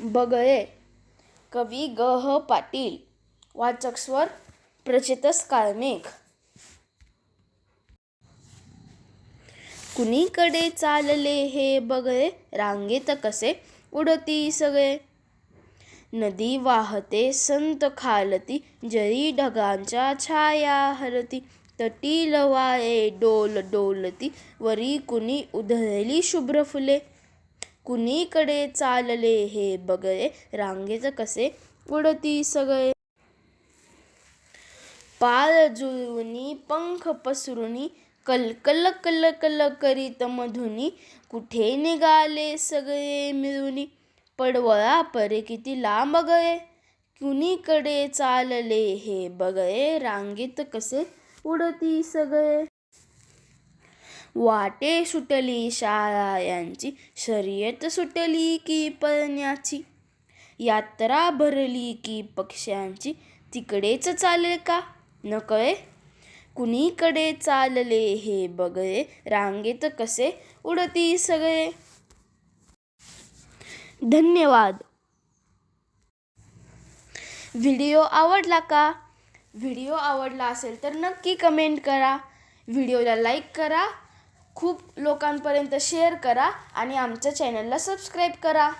बगळे कवी ग ह पाटील वाचक स्वर प्रचितस काळमेघ. कुणीकडे चालले हे बगळे रांगेत कसे उडती सगळे? नदी वाहते संत खालती जरी ढगांच्या छाया हरती तटी लवाळे डोल डोलती वरी कुणी उधळली शुभ्र फुले? कुणीकडे चालले हे बगळे रांगेत कसे उडती सगळे. पाल जुळवणी पंख पसरुनी कलकल कल कल करीत मधुनी कुठे निघाले सगळे मिळूनी. पडवळा परे किती लांब गळे कुणीकडे चालले हे बगळे रांगेत कसे उडती सगळे. वाटे सुटली शाळा यांची शर्यत सुटली की पळण्याची. यात्रा भरली की पक्ष्यांची तिकडेच चालेल का? नकळे? कुणीकडे चालले हे बगळे रांगेत कसे उडती सगळे? धन्यवाद. व्हिडिओ आवडला का? व्हिडिओ आवडला असेल तर नक्की कमेंट करा. व्हिडिओला लाईक करा. खूप लोकांपर्यंत शेअर करा आणि आमच्या चॅनलला सबस्क्राईब करा.